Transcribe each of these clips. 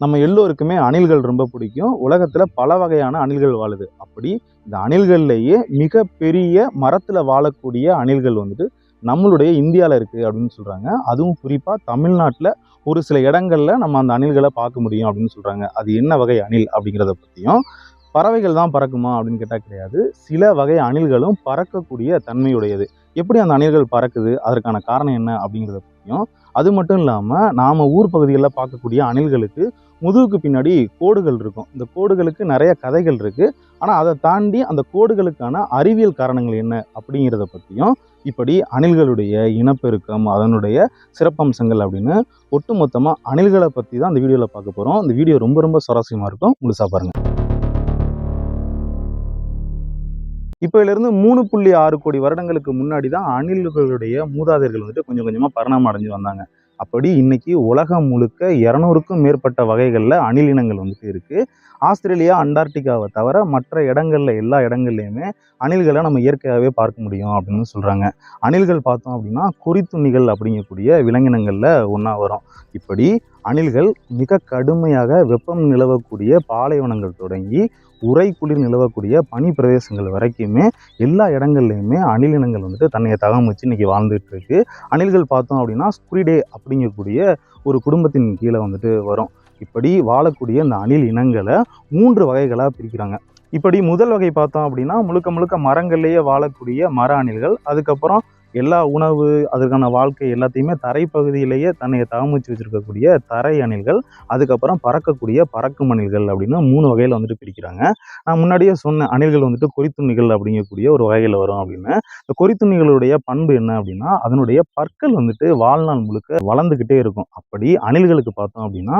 நம்ம எல்லோருக்குமே அணில்கள் ரொம்ப பிடிக்கும். உலகத்தில் பல வகையான அணில்கள் வாழுது. அப்படி இந்த அணில்கள்லேயே மிகப்பெரிய மரத்தில் வாழக்கூடிய அணில்கள் வந்துட்டு நம்மளுடைய இந்தியாவில் இருக்குது அப்படின்னு சொல்கிறாங்க அதுவும் குறிப்பாக தமிழ்நாட்டில் ஒரு சில இடங்களில் நம்ம அந்த அணில்களை பார்க்க முடியும் அப்படின்னு சொல்கிறாங்க அது என்ன வகை அணில் அப்படிங்கிறத பற்றியும் பறவைகள் தான் பறக்குமா அப்படின்னு கேட்டால் கிடையாது. சில வகை அணில்களும் பறக்கக்கூடிய தன்மையுடையது. எப்படி அந்த அணில்கள் பறக்குது? அதற்கான காரணம் என்ன அப்படிங்கிறத பற்றியும் அது மட்டும் இல்லாமல் நாம் ஊர் பகுதிகளில் பார்க்கக்கூடிய அணில்களுக்கு முதுகுக்கு பின்னாடி கோடுகள் இருக்கும். இந்த கோடுகளுக்கு நிறைய கதைகள் இருக்குது ஆனால் அதை தாண்டி அந்த கோடுகளுக்கான அறிவியல் காரணங்கள் என்ன அப்படிங்கிறத பற்றியும் இப்படி அணில்களுடைய இனப்பெருக்கம் அதனுடைய சிறப்பம்சங்கள் அப்படின்னு ஒட்டுமொத்தமாக அணில்களை பற்றி தான் அந்த வீடியோவில் பார்க்க போகிறோம் இந்த வீடியோ ரொம்ப ரொம்ப சுவாரஸ்யமாக இருக்கும். முழுசாக பாருங்கள் இப்போலேருந்து மூணு புள்ளி ஆறு கோடி வருடங்களுக்கு முன்னாடி தான் அணில்களுடைய மூதாதையர்கள் வந்துட்டு கொஞ்சம் கொஞ்சமாக பரிணாமம் அடைஞ்சு வந்தாங்க. அப்படி இன்னைக்கு உலகம் முழுக்க இரநூறுக்கும் மேற்பட்ட வகைகளில் அணில் இனங்கள் வந்துட்டு இருக்குது ஆஸ்திரேலியா அண்டார்டிகாவை தவிர மற்ற இடங்கள்ல எல்லா இடங்கள்லையுமே அணில்களை நம்ம இயற்கையாகவே பார்க்க முடியும் அப்படின்னு சொல்கிறாங்க அணில்கள் பார்த்தோம் அப்படின்னா குறித்துண்ணிகள் அப்படிங்கக்கூடிய விலங்கினங்களில் ஒன்றா வரும். இப்படி அணில்கள் மிக கடுமையாக வெப்பம் நிலவக்கூடிய பாலைவனங்கள் தொடங்கி உரை குளிர் நிலவக்கூடிய பனி பிரதேசங்கள் வரைக்குமே எல்லா இடங்கள்லையுமே அணில் இனங்கள் வந்துட்டு தன்னையை தகம் வச்சு இன்னைக்கு வாழ்ந்துட்டு இருக்கு அணில்கள் பார்த்தோம் அப்படின்னா ஸ்குரிடே அப்படிங்கக்கூடிய ஒரு குடும்பத்தின் கீழே வந்துட்டு வரும். இப்படி வாழக்கூடிய இந்த அணில் இனங்களை மூன்று வகைகளாக பிரிக்கிறாங்க. இப்படி முதல் வகை பார்த்தோம் அப்படின்னா முழுக்க முழுக்க மரங்கள்லேயே வாழக்கூடிய மர அணில்கள் அதுக்கப்புறம் எல்லா உணவு அதற்கான வாழ்க்கை எல்லாத்தையுமே தரைப்பகுதியிலேயே தன்னை தகமிச்சு வச்சுருக்கக்கூடிய தரை அணில்கள் அதுக்கப்புறம் பறக்கக்கூடிய பறக்கும் அணில்கள் அப்படின்னு மூணு வகையில் வந்துட்டு பிரிக்கிறாங்க. நான் முன்னாடியே சொன்ன அணில்கள் வந்துட்டு கொறித்துண்ணிகள் அப்படிங்கக்கூடிய ஒரு வகையில் வரும் அப்படின்னு. இந்த கொறித்துண்ணிகளுடைய பண்பு என்ன அப்படின்னா அதனுடைய பற்கள் வந்துட்டு வாழ்நாள் முழுக்க வளர்ந்துக்கிட்டே இருக்கும். அப்படி அணில்களுக்கு பார்த்தோம் அப்படின்னா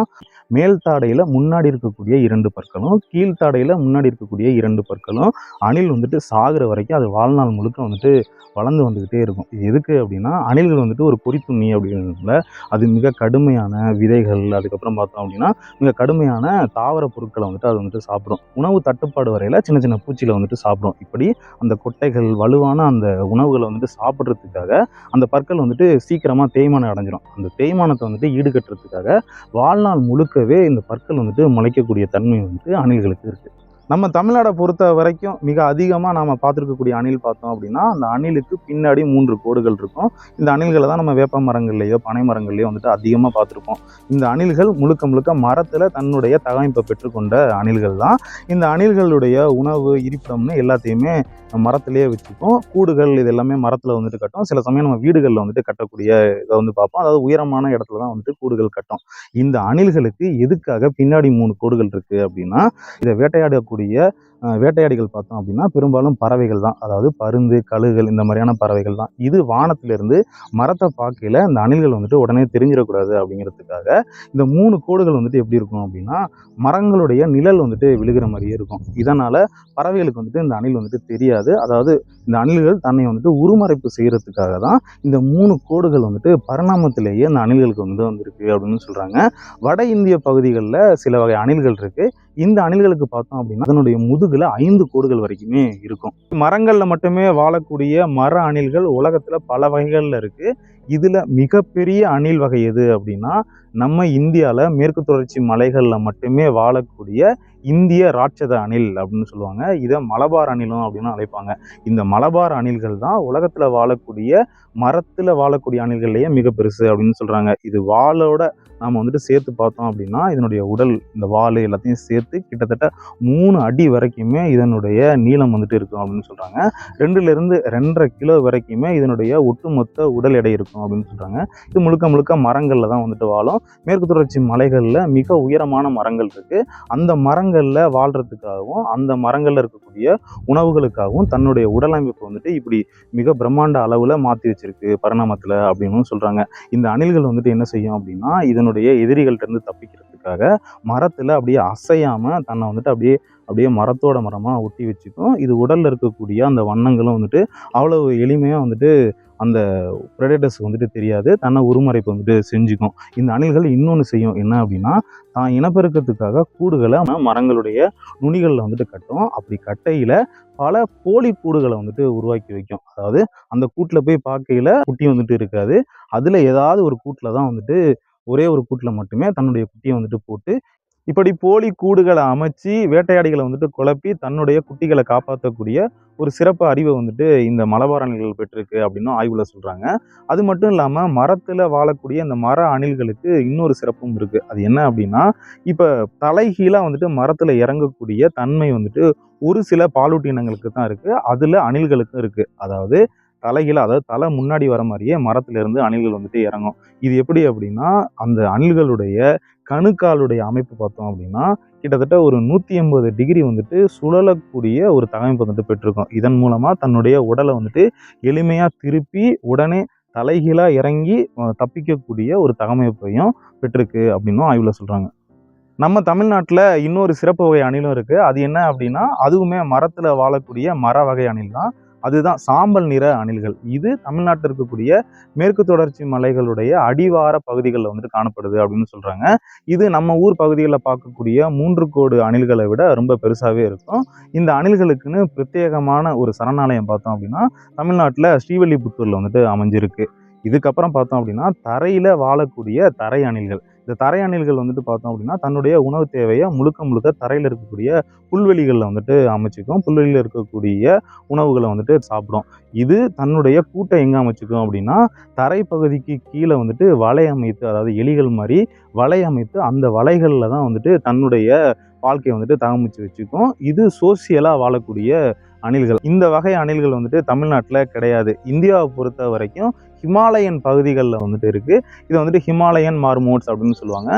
மேல் தாடையில் முன்னாடி இருக்கக்கூடிய இரண்டு பற்களும் கீழ்த்தாடையில் முன்னாடி இருக்கக்கூடிய இரண்டு பற்களும் அணில் வந்துட்டு சாகிற வரைக்கும் அது வாழ்நாள் முழுக்க வந்துட்டு வளர்ந்து வந்துக்கிட்டே இருக்கும். இது எதுக்கு அப்படின்னா அணில்கள் வந்துட்டு ஒரு பொறித்துண்ணி அப்படிங்கிறதுல அது மிக கடுமையான விதைகள் அதுக்கப்புறம் பார்த்தோம் அப்படின்னா மிக கடுமையான தாவர பொருட்களை வந்துட்டு அது வந்துட்டு சாப்பிடும். உணவு தட்டுப்பாடு வரையில் சின்ன சின்ன பூச்சிகளை வந்துட்டு சாப்பிடும். இப்படி அந்த கொட்டைகள் வலுவான அந்த உணவுகளை வந்துட்டு சாப்பிட்றதுக்காக அந்த பற்கள் வந்துட்டு சீக்கிரமாக தேய்மானம் அடைஞ்சிடும் அந்த தேய்மானத்தை வந்துட்டு ஈடுகட்டுறதுக்காக வாழ்நாள் முழுக்கவே இந்த பற்கள் வந்துட்டு முளைக்கக்கூடிய தன்மை வந்துட்டு அணில்களுக்கு இருக்குது நம்ம தமிழ்நாடை பொறுத்த வரைக்கும் மிக அதிகமாக நாம் பார்த்துருக்கக்கூடிய அணில் பார்த்தோம் அப்படின்னா அந்த அணிலுக்கு பின்னாடி மூன்று கோடுகள் இருக்கும். இந்த அணில்களை தான் நம்ம வேப்ப மரங்கள்லேயோ பனை மரங்கள்லையோ வந்துட்டு அதிகமாக பார்த்துருப்போம். இந்த அணில்கள் முழுக்க முழுக்க மரத்தில் தன்னுடைய தகவமைப்பை பெற்றுக்கொண்ட அணில்கள் தான். இந்த அணில்களுடைய உணவு இருப்பிடம்னு எல்லாத்தையுமே மரத்திலேயே வச்சுப்போம். கூடுகள் இது எல்லாமே மரத்தில் வந்துட்டு கட்டும். சில சமயம் நம்ம வீடுகளில் வந்துட்டு கட்டக்கூடிய இதை வந்து பார்ப்போம். அதாவது உயரமான இடத்துல தான் வந்துட்டு கூடுகள் கட்டும். இந்த அணில்களுக்கு எதுக்காக பின்னாடி மூணு கோடுகள் இருக்குது அப்படின்னா இதை வேட்டையாடக்கூடிய இருக்கக்கூடிய வேட்டையாடிகள் பார்த்தோம் அப்படின்னா பெரும்பாலும் பறவைகள் தான். அதாவது பருந்து கழுகுகள் இந்த மாதிரியான பறவைகள் தான். இது வானத்திலிருந்து மரத்தை பார்க்கையில் இந்த அணில்கள் வந்துட்டு உடனே தெரிஞ்சிடக்கூடாது அப்படிங்கிறதுக்காக இந்த மூணு கோடுகள் வந்துட்டு எப்படி இருக்கும் அப்படின்னா மரங்களுடைய நிழல் வந்துட்டு விழுகிற மாதிரியே இருக்கும். இதனால் பறவைகளுக்கு வந்துட்டு இந்த அணில் வந்துட்டு தெரியாது. அதாவது இந்த அணில்கள் தன்னை வந்துட்டு உருமறைப்பு செய்கிறதுக்காக தான் இந்த மூணு கோடுகள் வந்துட்டு பரிணாமத்திலேயே இந்த அணில்களுக்கு வந்து வந்திருக்கு அப்படின்னு சொல்கிறாங்க வட இந்திய பகுதிகளில் சில வகை அணில்கள் இருக்குது இந்த அணில்களுக்கு பார்த்தோம் அப்படின்னா அதனுடைய முதுகு நான்குல ஐந்து கோடுகள் வரைக்குமே இருக்கும். மரங்களில் மட்டுமே வாழக்கூடிய மர அணில்கள் உலகத்தில் பல வகைகளில் இருக்கு. இதில் மிகப்பெரிய அணில் வகை எது அப்படின்னா நம்ம இந்தியாவில் மேற்கு தொடர்ச்சி மலைகளில் மட்டுமே வாழக்கூடிய இந்திய ராட்சத அணில் அப்படின்னு சொல்லுவாங்க. இதை மலபார் அணிலும் அப்படின்னு அழைப்பாங்க. இந்த மலபார் அணில்கள் தான் உலகத்தில் வாழக்கூடிய மரத்தில் வாழக்கூடிய அணில்கள்லேயே மிக பெருசு அப்படின்னு சொல்கிறாங்க இது வாளோட நாம் வந்துட்டு சேர்த்து பார்த்தோம் அப்படின்னா இதனுடைய உடல் இந்த வால் எல்லாத்தையும் சேர்த்து கிட்டத்தட்ட மூணு அடி வரைக்குமே இதனுடைய நீளம் வந்துட்டு இருக்கும் அப்படின்னு சொல்கிறாங்க ரெண்டுலேருந்து ரெண்டரை கிலோ வரைக்குமே இதனுடைய ஒட்டுமொத்த உடல் எடை இருக்கும் அப்படின்னு சொல்கிறாங்க இது முழுக்க முழுக்க மரங்களில் தான் வந்துட்டு வாழும். மேற்கு தொடர்ச்சி மலைகளில் மிக உயரமான மரங்கள் இருக்குது அந்த மரங்களில் வாழ்கிறதுக்காகவும் அந்த மரங்களில் இருக்கக்கூடிய உணவுகளுக்காகவும் தன்னுடைய உடலமைப்பு வந்துட்டு இப்படி மிக பிரம்மாண்ட அளவில் மாற்றி வச்சிருக்கு பரிணாமத்தில் அப்படின்னு சொல்கிறாங்க இந்த அணில்கள் வந்துட்டு என்ன செய்யும் அப்படின்னா இதனுடைய எதிரிகள்ட்ட இருந்து தப்பிக்கிறதுக்காக மரத்தில் அப்படியே அசையாமல் தன்னை வந்துட்டு அப்படியே அப்படியே மரத்தோட மரமாக ஒட்டி வச்சுக்கும். இது உடலில் இருக்கக்கூடிய அந்த வண்ணங்களும் வந்துட்டு அவ்வளவு எளிமையாக வந்துட்டு அந்த ப்ரெடேட்டர்ஸுக்கு வந்துட்டு தெரியாது. தன்னை உருமறைப்பு வந்துட்டு செஞ்சுக்கும். இந்த அணில்கள் இன்னொன்று செய்யும். என்ன அப்படின்னா தான் இனப்பெருக்கத்துக்காக கூடுகளை மரங்களுடைய நுனிகளில் வந்துட்டு கட்டும். அப்படி கட்டையில் பல போலி கூடுகளை வந்துட்டு உருவாக்கி வைக்கும். அதாவது அந்த கூட்டில் போய் பார்க்கையில் குட்டி வந்துட்டு இருக்காது. அதில் ஏதாவது ஒரு கூட்டில் தான் வந்துட்டு ஒரே ஒரு கூட்டில் மட்டுமே தன்னுடைய குட்டியை வந்துட்டு போட்டு இப்படி போலி கூடுகளை அமைச்சு வேட்டையாடிகளை வந்துட்டு குழப்பி தன்னுடைய குட்டிகளை காப்பாற்றக்கூடிய ஒரு சிறப்பு அறிவை வந்துட்டு இந்த மலபார் அணில்கள் பெற்றிருக்கு அப்படின்னு ஆய்வில் சொல்கிறாங்க அது மட்டும் இல்லாமல் மரத்தில் வாழக்கூடிய இந்த மர அணில்களுக்கு இன்னொரு சிறப்பும் இருக்குது அது என்ன அப்படின்னா இப்போ தலைகீழாக வந்துட்டு மரத்தில் இறங்கக்கூடிய தன்மை வந்துட்டு ஒரு சில பாலூட்டி இனங்களுக்கு தான் இருக்குது அதில் அணில்களுக்கும் இருக்குது அதாவது தலைகீழ அதாவது தலை முன்னாடி வர மாதிரியே மரத்துல இருந்து அணில்கள் வந்துட்டு இறங்கும். இது எப்படி அப்படின்னா அந்த அணில்களுடைய கணுக்காலுடைய அமைப்பு பார்த்தோம் அப்படின்னா கிட்டத்தட்ட ஒரு நூற்றி எண்பது டிகிரி வந்துட்டு சுழலக்கூடிய ஒரு தகமைப்பு வந்துட்டு பெற்றிருக்கும். இதன் மூலமாக தன்னுடைய உடலை வந்துட்டு எளிமையாக திருப்பி உடனே தலைகீழாக இறங்கி தப்பிக்கக்கூடிய ஒரு தகமைப்பையும் பெற்றிருக்கு அப்படின்னும் ஆய்வில் சொல்கிறாங்க நம்ம தமிழ்நாட்டில் இன்னொரு சிறப்பு வகை அணிலும் இருக்குது அது என்ன அப்படின்னா அதுவுமே மரத்தில் வாழக்கூடிய மர வகை அணில் தான். அதுதான் சாம்பல் நிற அணில்கள். இது தமிழ்நாட்டில் இருக்கக்கூடிய மேற்கு தொடர்ச்சி மலைகளுடைய அடிவார பகுதிகளில் வந்துட்டு காணப்படுது அப்படின்னு சொல்கிறாங்க இது நம்ம ஊர் பகுதிகளில் பார்க்கக்கூடிய மூன்று கோடு அணில்களை விட ரொம்ப பெருசாகவே இருக்கும். இந்த அணில்களுக்குன்னு பிரத்யேகமான ஒரு சரணாலயம் பார்த்தோம் அப்படின்னா தமிழ்நாட்டில் ஸ்ரீவல்லிபுத்தூரில் வந்துட்டு அமைஞ்சிருக்கு. இதுக்கப்புறம் பார்த்தோம் அப்படின்னா தரையில் வாழக்கூடிய தரை அணில்கள். இந்த தரை அணில்கள் வந்துட்டு பார்த்தோம் அப்படின்னா தன்னுடைய உணவு தேவையை முழுக்க முழுக்க தரையில் இருக்கக்கூடிய புல்வெளிகளில் வந்துட்டு அமைச்சிக்கும் புல்வெளியில் இருக்கக்கூடிய உணவுகளை வந்துட்டு சாப்பிடும். இது தன்னுடைய கூட்டை எங்கே அமைச்சிக்கும் அப்படின்னா தரை பகுதிக்கு கீழே வந்துட்டு வலை அமைத்து அதாவது எலிகள் மாதிரி வலை அமைத்து அந்த வலைகளில் தான் வந்துட்டு தன்னுடைய வாழ்க்கையை வந்துட்டு தகமிச்சு வச்சுக்கும். இது சோசியலாக வாழக்கூடிய அணில்கள். இந்த வகை அணில்கள் வந்துட்டு தமிழ்நாட்டில் கிடையாது. இந்தியாவை பொறுத்த வரைக்கும் ஹிமாலயன் பகுதிகளில் வந்துட்டு இருக்குது இது வந்துட்டு ஹிமாலயன் மார்மோட்ஸ் அப்படின்னு சொல்லுவாங்க.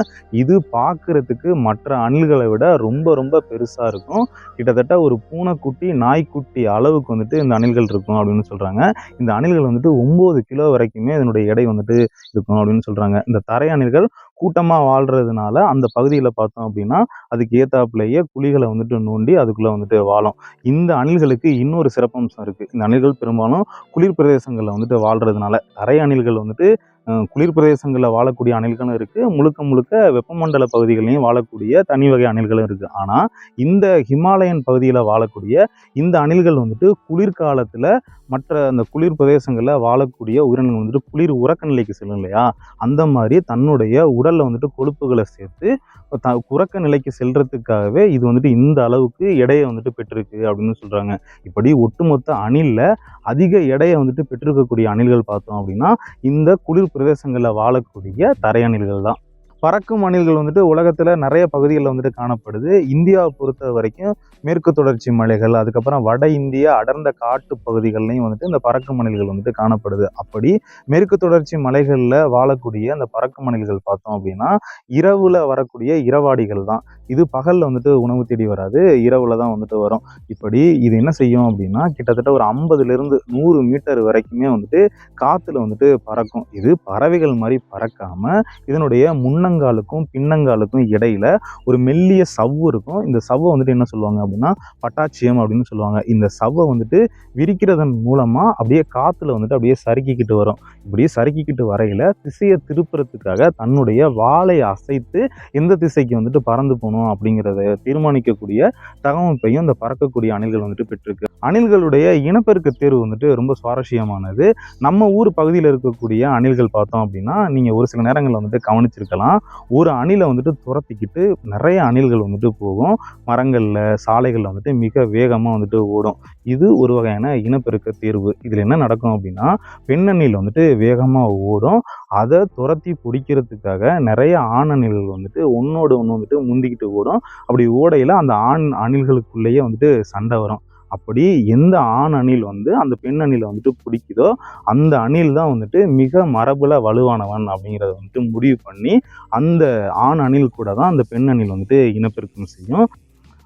இது பார்க்குறதுக்கு மற்ற அணில்களை விட ரொம்ப ரொம்ப பெருசாக இருக்கும். கிட்டத்தட்ட ஒரு பூனைக்குட்டி நாய்க்குட்டி அளவுக்கு வந்துட்டு இந்த அணில்கள் இருக்கும் அப்படின்னு சொல்கிறாங்க இந்த அணில்கள் வந்துட்டு ஒம்பது கிலோ வரைக்குமே இதனுடைய எடை வந்துட்டு இருக்கும் அப்படின்னு சொல்கிறாங்க இந்த தரை அணில்கள் கூட்டமாக வாழ்கிறதுனால அந்த பகுதியில் பார்த்தோம் அப்படின்னா அதுக்கு ஏத்தாப்புலேயே குழிகளை வந்துட்டு நோண்டி அதுக்குள்ளே வந்துட்டு வாழும். இந்த அணில்களுக்கு இன்னொரு சிறப்பம்சம் இருக்குது இந்த அணில்கள் பெரும்பாலும் குளிர் பிரதேசங்களில் வந்துட்டு வாழ்கிறதுனால தரை அணில்கள் வந்துட்டு குளிர் பிரதேசங்களில் வாழக்கூடிய அணில்களும் இருக்குது முழுக்க முழுக்க வெப்பமண்டல பகுதிகளையும் வாழக்கூடிய தனி வகை அணில்களும் இருக்குது ஆனால் இந்த ஹிமாலயன் பகுதியில் வாழக்கூடிய இந்த அணில்கள் வந்துட்டு குளிர்காலத்தில் மற்ற அந்த குளிர் பிரதேசங்களில் வாழக்கூடிய உயிரினங்கள் வந்துட்டு குளிர் உறக்க நிலைக்கு செல்லும் இல்லையா? அந்த மாதிரி தன்னுடைய உடலில் வந்துட்டு கொழுப்புகளை சேர்த்து த உறக்க நிலைக்கு செல்கிறதுக்காகவே இது வந்துட்டு இந்த அளவுக்கு எடையை வந்துட்டு பெற்றிருக்கு அப்படின்னு சொல்கிறாங்க இப்படி ஒட்டுமொத்த அணிலில் அதிக எடையை வந்துட்டு பெற்றிருக்கக்கூடிய அணில்கள் பார்த்தோம் அப்படின்னா இந்த குளிர் பிரதேசங்களில் வாழக்கூடிய தரையணில்கள் தான் பறக்கும் அணில்கள் வந்துட்டு உலகத்தில் நிறைய பகுதிகளில் வந்துட்டு காணப்படுது. இந்தியாவை பொறுத்த வரைக்கும் மேற்கு தொடர்ச்சி மலைகள் அதுக்கப்புறம் வட இந்திய அடர்ந்த காட்டு பகுதிகள்லையும் வந்துட்டு இந்த பறக்கும் அணில்கள் வந்துட்டு காணப்படுது. அப்படி மேற்கு தொடர்ச்சி மலைகளில் வாழக்கூடிய அந்த பறக்கும் அணில்கள் பார்த்தோம் அப்படின்னா இரவில் வரக்கூடிய இரவாடிகள் தான். இது பகலில் வந்துட்டு உணவு தேடி வராது இரவில் தான் வந்துட்டு வரும். இப்படி இது என்ன செய்யும் அப்படின்னா கிட்டத்தட்ட ஒரு ஐம்பதுலேருந்து நூறு மீட்டர் வரைக்குமே வந்துட்டு காற்றுல வந்துட்டு பறக்கும். இது பறவைகள் மாதிரி பறக்காமல் இதனுடைய முன்னங்காலுக்கும் பின்னங்காலுக்கும் இடையில ஒரு மெல்லிய சவ்வு இருக்கும். இந்த சவ்வை வந்துட்டு என்ன சொல்லுவாங்க அப்படின்னா பட்டாச்சியம் அப்படின்னு சொல்லுவாங்க. இந்த சவ்வை வந்துட்டு விரிக்கிறதன் மூலமா அப்படியே காத்துல வந்துட்டு அப்படியே சறுக்கிக்கிட்டு வரும். இப்படி சறுக்கிக்கிட்டு வரையில திசையை திருப்புறதுக்காக தன்னுடைய வாளை அசைத்து எந்த திசைக்கு வந்துட்டு பறந்து போகணும் அப்படிங்கிறத தீர்மானிக்கக்கூடிய தகவமைப்பையும் இந்த பறக்கக்கூடிய அணில்கள் வந்துட்டு பெற்றிருக்கு. அணில்களுடைய இனப்பெருக்க தேர்வு வந்துட்டு ரொம்ப சுவாரஸ்யமானது. நம்ம ஊர் பகுதியில் இருக்கக்கூடிய அணில்கள் பார்த்தோம் அப்படின்னா நீங்கள் ஒரு சில நேரங்களில் வந்துட்டு கவனிச்சிருக்கலாம். ஒரு அணிலை வந்துட்டு துரத்திக்கிட்டு நிறைய அணில்கள் வந்துட்டு போகும். மரங்களில் சாலைகளில் வந்துட்டு மிக வேகமாக வந்துட்டு ஓடும். இது ஒரு வகையான இனப்பெருக்க தேர்வு. இதில் என்ன நடக்கும் அப்படின்னா பெண் அணில் வந்துட்டு வேகமாக ஓடும். அதை துரத்தி பிடிக்கிறதுக்காக நிறைய ஆண் அணில்கள் வந்துட்டு ஒன்றோடு ஒன்று வந்துட்டு முந்திக்கிட்டு ஓடும். அப்படி ஓடையில் அந்த ஆண் அணில்களுக்குள்ளேயே வந்துட்டு சண்டை வரும். அப்படி எந்த ஆண் அணில் வந்து அந்த பெண் அணிலை வந்துட்டு பிடிக்குதோ அந்த அணில் தான் வந்துட்டு மிக மரபில் வலுவானவன் அப்படிங்கிறத வந்துட்டு முடிவு பண்ணி அந்த ஆண் அணில் கூட தான் அந்த பெண் அணில் வந்துட்டு இனப்பெருக்கம் செய்யும்.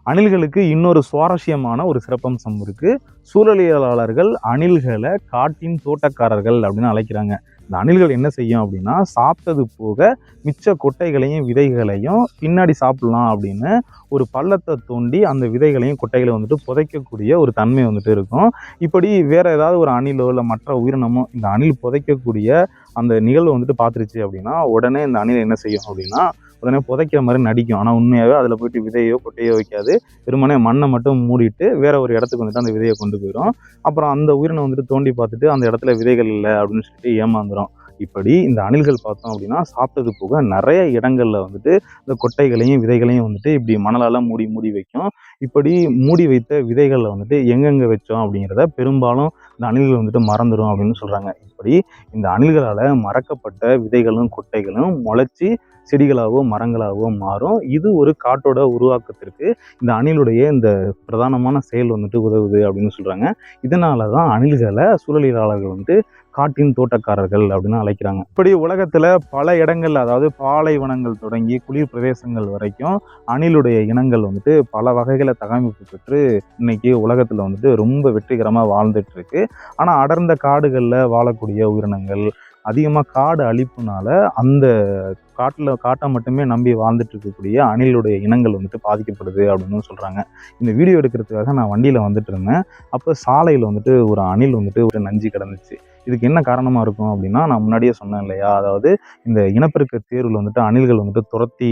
அணில்களுக்கு இன்னொரு சுவாரஸ்யமான ஒரு சிறப்பம்சம் இருக்கு. சூழலியலாளர்கள் அணில்களை காட்டின் தோட்டக்காரர்கள் அப்படின்னு அழைக்கிறாங்க. இந்த அணில்கள் என்ன செய்யும் அப்படின்னா சாப்பிட்டது போக மிச்ச கொட்டைகளையும் விதைகளையும் பின்னாடி சாப்பிட்லாம் அப்படின்னு ஒரு பள்ளத்தை தோண்டி அந்த விதைகளையும் கொட்டைகளை வந்துட்டு புதைக்கக்கூடிய ஒரு தன்மை வந்துட்டு இருக்கும். இப்படி வேற ஏதாவது ஒரு அணிலோ இல்லை மற்ற உயிரினமோ இந்த அணில் புதைக்கக்கூடிய அந்த நிகழ்வு வந்துட்டு பார்த்துருச்சு அப்படின்னா உடனே இந்த அணில் என்ன செய்யும் அப்படின்னா உடனே புதைக்கிற மாதிரி நடிக்கும். ஆனால் உண்மையாகவே அதில் போயிட்டு விதையோ கொட்டையோ வைக்காது. வெறுமனே மண்ணை மட்டும் மூடிட்டு வேற ஒரு இடத்துக்கு வந்துட்டு அந்த விதையை கொண்டு போயிடும் அப்புறம் அந்த உயிரினை வந்துட்டு தோண்டி பார்த்துட்டு அந்த இடத்துல விதைகள் இல்லை அப்படின்னு சொல்லிட்டு ஏமாந்துடும் இப்படி இந்த அணில்கள் பார்த்தோம் அப்படின்னா சாப்பிட்டது போக நிறைய இடங்களில் வந்துட்டு இந்த கொட்டைகளையும் விதைகளையும் வந்துட்டு இப்படி மணலால் மூடி மூடி வைக்கும். இப்படி மூடி வைத்த விதைகளில் வந்துட்டு எங்கெங்கே வச்சோம் அப்படிங்கிறத பெரும்பாலும் இந்த அணில்கள் வந்துட்டு மறந்துடும் அப்படின்னு சொல்கிறாங்க இப்படி இந்த அணில்களால் மறக்கப்பட்ட விதைகளும் கொட்டைகளும் முளைச்சி செடிகளாகவோ மரங்களாகவோ மாறும். இது ஒரு காட்டோட உருவாக்கத்திற்கு இந்த அணிலுடைய இந்த பிரதானமான செயல் வந்துட்டு உதவுது அப்படின்னு சொல்கிறாங்க இதனால தான் அணில்களை சூழலியலாளர்கள் வந்துட்டு காட்டின் தோட்டக்காரர்கள் அப்படின்னு அழைக்கிறாங்க. இப்படி உலகத்துல பல இடங்கள்ல அதாவது பாலைவனங்கள் தொடங்கி குளிர் பிரதேசங்கள் வரைக்கும் அணிலுடைய இனங்கள் வந்துட்டு பல வகைகளை தகவமைப்பு பெற்று இன்னைக்கு உலகத்துல வந்துட்டு ரொம்ப வெற்றிகரமா வாழ்ந்துட்டு இருக்கு ஆனா அடர்ந்த காடுகள்ல வாழக்கூடிய உயிரினங்கள் அதிகமாக காடு அழிப்புனால அந்த காட்டில் காட்டை மட்டுமே நம்பி வாழ்ந்துட்டு இருக்கக்கூடிய அணிலுடைய இனங்கள் வந்துட்டு பாதிக்கப்படுது அப்படின்னு சொல்கிறாங்க இந்த வீடியோ எடுக்கிறதுக்காக நான் வண்டியில் வந்துட்டு இருந்தேன். அப்போ சாலையில் வந்துட்டு ஒரு அணில் வந்துட்டு ஒரு நஞ்சு கிடந்துச்சு. இதுக்கு என்ன காரணமாக இருக்கும் அப்படின்னா நான் முன்னாடியே சொன்னேன் இல்லையா? அதாவது இந்த இனப்பெருக்க தேர்வில் வந்துட்டு அணில்கள் வந்துட்டு துரத்தி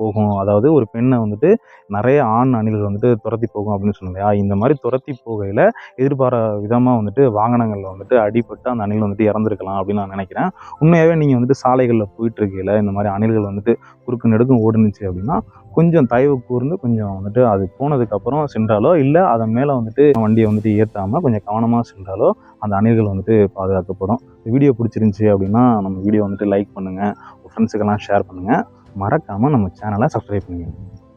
போகும். அதாவது ஒரு பெண்ணை வந்துட்டு நிறைய ஆண் அணில்கள் வந்துட்டு துரத்தி போகும் அப்படின்னு சொன்னேன் இல்லையா? இந்த மாதிரி துரத்தி போகையில் எதிர்பாரா விதமாக வந்துட்டு வாகனங்களில் வந்துட்டு அடிபட்டு அந்த அணில் வந்துட்டு இறந்துருக்கலாம் அப்படின்னு நான் நினைக்கிறேன். உண்மையாகவே நீங்கள் வந்துட்டு சாலைகளில் போயிட்டு இருக்கையில் இந்த மாதிரி அணில்கள் வந்துட்டு குறுக்கு நெடுக்கும் ஓடுனுச்சு அப்படின்னா கொஞ்சம் தயவு கூர்ந்து கொஞ்சம் வந்துட்டு அது போனதுக்கப்புறம் சென்றாலோ இல்லை அதன் மேலே வந்துட்டு வண்டியை வந்துட்டு ஏற்றாமல் கொஞ்சம் கவனமாக சென்றாலோ அந்த அணில்கள் வந்துட்டு பாதுகாக்கப்படும். இந்த வீடியோ பிடிச்சிருந்துச்சி அப்படின்னா நம்ம வீடியோ வந்துட்டு லைக் பண்ணுங்கள் ஃப்ரெண்ட்ஸுக்கெல்லாம் ஷேர் பண்ணுங்கள் மறக்காமல் நம்ம சேனலை சப்ஸ்கிரைப் பண்ணுங்கள்